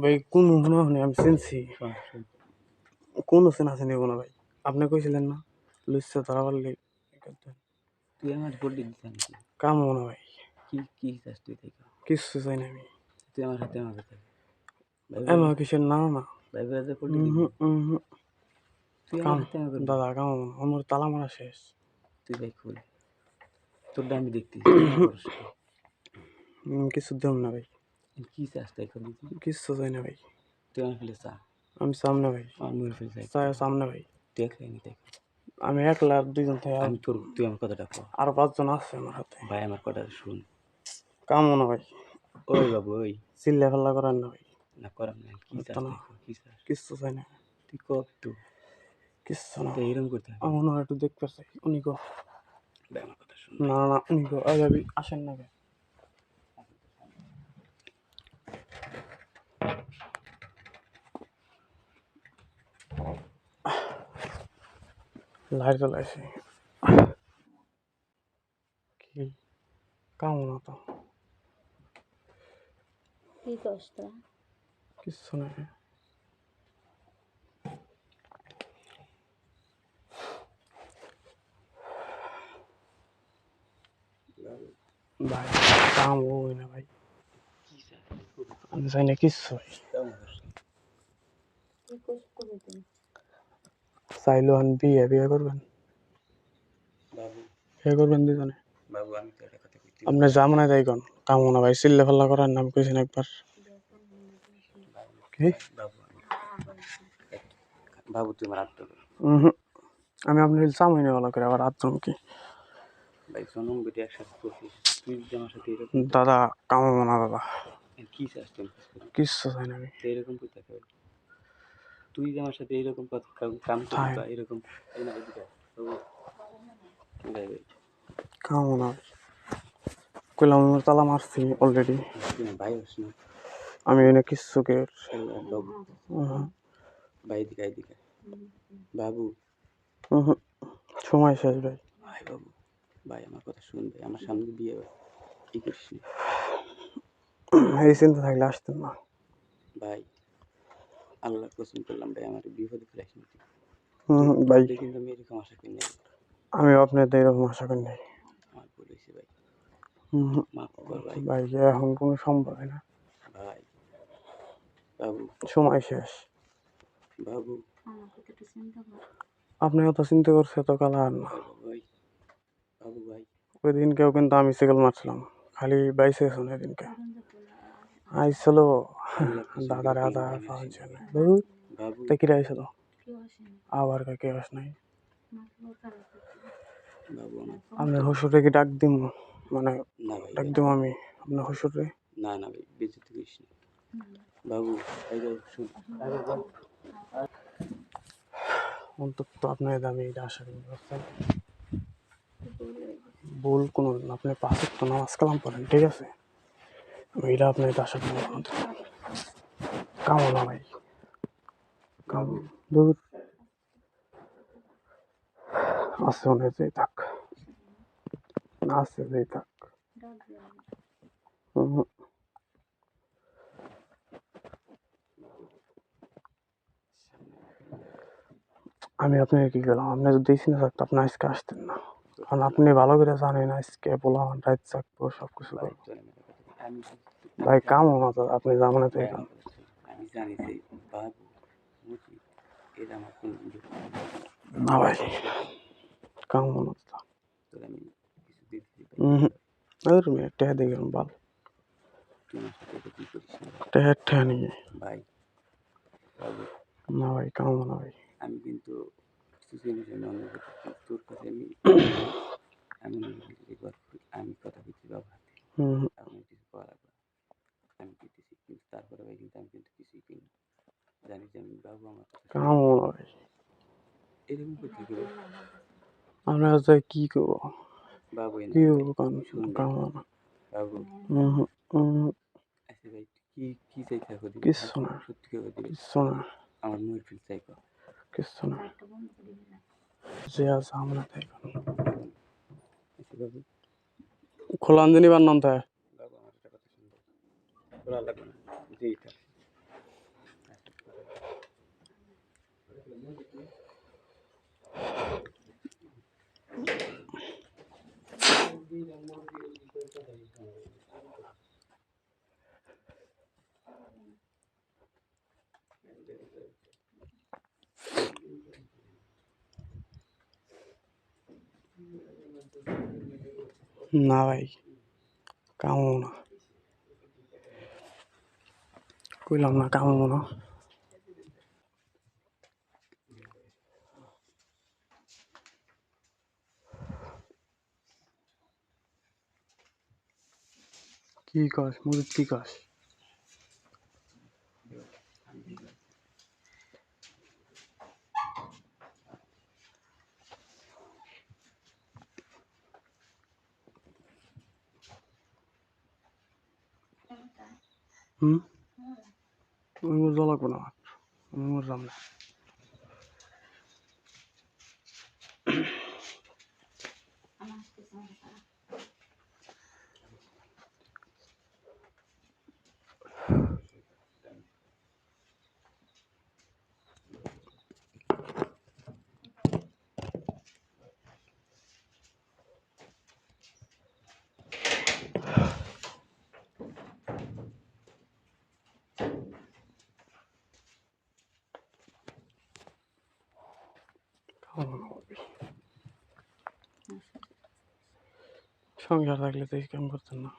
ভাই কোন মনে হয় আমি চিনছি। কোন চেনা চিনি কোনো ভাই। আপনি কইছিলেন না লুচ্ছা ধরা পারলে তুই আমার দিতে নাকি? কাম মনে ভাই। কি কি চাস তুই থেকে? কিচ্ছু চাই না আমি। তুই আমার হাতে আমার হাতে এমা কিসের না না? ভাই উহু, উহু। কাম আমার হাতে আমার দাদা কাম আমার তালা মারা শেষ। তুই ভাই খুল। তোরটা আমি দেখতে উম, কিছু দেব না ভাই। কি চাস তাই তুই কিচ্ছু চাই না ভাই তুই আমার ফেলে চা আমি সামনে ভাই আমার মুখে ফেলে চাই সামনে ভাই দেখ আমি দেখ আমি একলা দুইজন থেকে আমি তোর তুই আমার কথাটা কর আর পাঁচজন আছে আমার হাতে ভাই আমার কথাটা শুন কাম মনে ভাই ওই বাবু ওই চিল্লা ফেল্লা করেন না ভাই না করাম না কি চাস না। কি চাস কিচ্ছু চাই না তুই কব তো কিচ্ছু না এরকম করতে আমার একটু দেখতে চাই উনি গো ভাই আমার কথা শুন না না উনি গো আগে আসেন না গে লাইট জ্বলাইছি কি কাম না তো। কি কষ্ট কিচ্ছু নাই। ভাই কাম ওই না ভাই। আমি চাই না কিচ্ছু ভাই কেমন করছিস কি কষ্ট করে তুমি চাইলেও আমি বিয়ে বিয়ে করবেন? বাবু। বিয়ে করবেন দুজনে? আপনি যা মনে তাই কন কাম না ভাই চিল্লা ফাল্লা করার নাম কইছেন একবার। কি? বাবু তুই আমার আত্মা। আমি আপনার চামই না ভালো করে আবার আত্ম কি? ভাই সনম বেটে একসাথে করছিস তুই যদি আমার সাথে এরকম দাদা কাম না দাদা। কি চাস তুই আমার কাছে? কিচ্ছু চাই না আমি। এরকম করতে তুই যে আমার সাথে এরকম কথা কাম- করবি বা এরকম এই না এদিকে বাবু ভাই ভাই কাম না কইলাম আমার তালা মারছি অলরেডি ভাই আমি এনে কিচ্ছু কে বাবু ভাই আয়, এদিকে। বাবু। সময় শেষ ভাই। ভাই বাবু। ভাই আমার কথা শুন ভাই। আমার সামনে বিয়ে ভাই কি করিস এই চিন্তা থাকলে আসতেন না। ভাই। আল্লাহ কসম করলাম ভাই আমার বিপদে ফেলাইস না তুই। উহু, ভাই। কিন্তু আমি এরকম আশা করি নাই। আমি আপনার তো এরকম আশা করি নাই। আমার মাফ কর ভাই। ভাই এখন কোনো সম্ভব হয় না। ভাই বাবু। সময় শেষ। বাবু। আপনি অত চিন্তা করছে তো কাল আর না। বাবু ভাই বাবু ভাই। ওই দিনকেও কিন্তু আমি সিগল মারছিলাম। খালি বাইসে শুনে দিনকে কারণ দাদার করে আদা পাওয়ার জন্য। বহুত বাবু তেকিরা আইছিল কেউ আসেনি আবার কে আস নাই আপনার শ্বশুরে কি ডাক দিম মানে ডাক দিম আমি আপনার শ্বশুরে না না ভাই বেঁচে না বাবু অন্তত আপনার দামি এটা আশা করি বুঝছেন? ভুল কোনো। আপনি পাঁচক তো নামাজ কালাম পড়েন ঠিক আছে আমি এটা আপনার এটা আশা করি। কামো না ভাই কাম দূর আছে হয় যেই থাক আছে যেই থাক। আমি আপনার কি গেলাম আপনি যদি চিনে থাকতো আপনি আজকে আসতেন না কারণ আপনি ভালো করে জানেন আজকে বললাম রাত থাকব সব কিছু করব ভাই কাম না আপনি জানেন তো ভাই, এখন আমার কথা শোন। আমি জানি যে বাবু মুচি এটা আমার কোন না ভাই কাম না তো তোর আমি কিছু দিতে দিতে হুম আর মেয়ে টেহা দিয়ে গেলাম বাল তুই আমার সাথে এটা কি করিস না টেহা টেহা নিয়ে ভাই বাবু না ভাই কাম না ভাই আমি কিন্তু কিছু জিনিস আমি অন্য কথা কিন্তু তোর কাছে আমি আমি মনে করি যে কথা কই- আমি কথা বলছি বাবা হাতে হুম আমি কিছু করা লাগবে না। আমি দিতেছি কিন্তু তারপরে ভাই কিন্তু আমি কিন্তু কিছুই কিনি না। জানি যে আমি বাবু আমার কথা শুনে- কাম না ভাই এরকম করতে গেলে আমরা যে কি করব? কি করব না। বাবু। আচ্ছা ভাই কি কি চাই থাকো দিবি কিচ্ছু না। সত্যি করে দিবি কিচ্ছু না। আমার মনের ফিল চাই কর কিচ্ছু না। যে আছে আমরা তাই আচ্ছা বাবু। খোলান দিনই বান্নান তাই বাবু না যেই থাক না ভাই কামো না কইলাম না কামো না কি কস মুরুদ কি কস হুম? ওই মোর জল লাগবো না আমার আমি না। ভাবি সংসার থাকলে তো এই করতেন না।